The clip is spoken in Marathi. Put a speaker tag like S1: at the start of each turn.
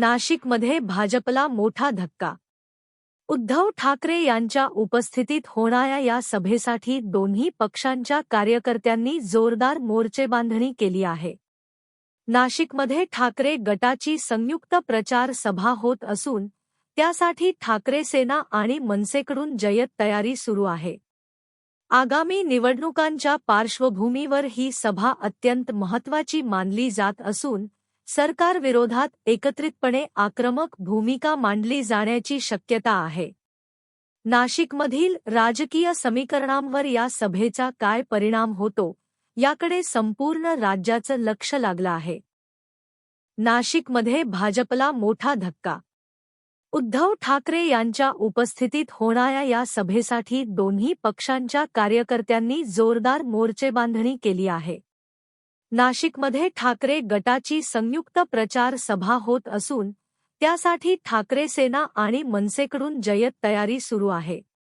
S1: नाशिकमध्ये भाजपला मोठा धक्का. उद्धव ठाकरे यांच्या उपस्थितीत होणाऱ्या या सभेसाठी दोन्ही पक्षांच्या कार्यकर्त्यांनी जोरदार मोर्चेबांधणी केली आहे. नाशिकमध्ये ठाकरे गटाची संयुक्त प्रचार सभा होत असून त्यासाठी ठाकरे सेना आणि मनसेकडून जय्यत तयारी सुरू आहे. आगामी निवडणुकांच्या पार्श्वभूमीवर ही सभा अत्यंत महत्त्वाची मानली जात असून सरकारविरोधात एकत्रितपणे आक्रमक भूमिका मांडली जाण्याची शक्यता आहे. नाशिकमधील राजकीय समीकरणांवर या सभेचा काय परिणाम होतो, याकडे संपूर्ण राज्याचं लक्ष लागलं आहे. नाशिकमध्ये भाजपला मोठा धक्का. उद्धव ठाकरे यांच्या उपस्थितीत होणाऱ्या या सभेसाठी दोन्ही पक्षांच्या कार्यकर्त्यांनी जोरदार मोर्चेबांधणी केली आहे. नाशिकमध्ये ठाकरे गटाची संयुक्त प्रचार सभा होत असून त्यासाठी ठाकरे सेना आणि मनसेकडून जय्यत तयारी सुरू आहे.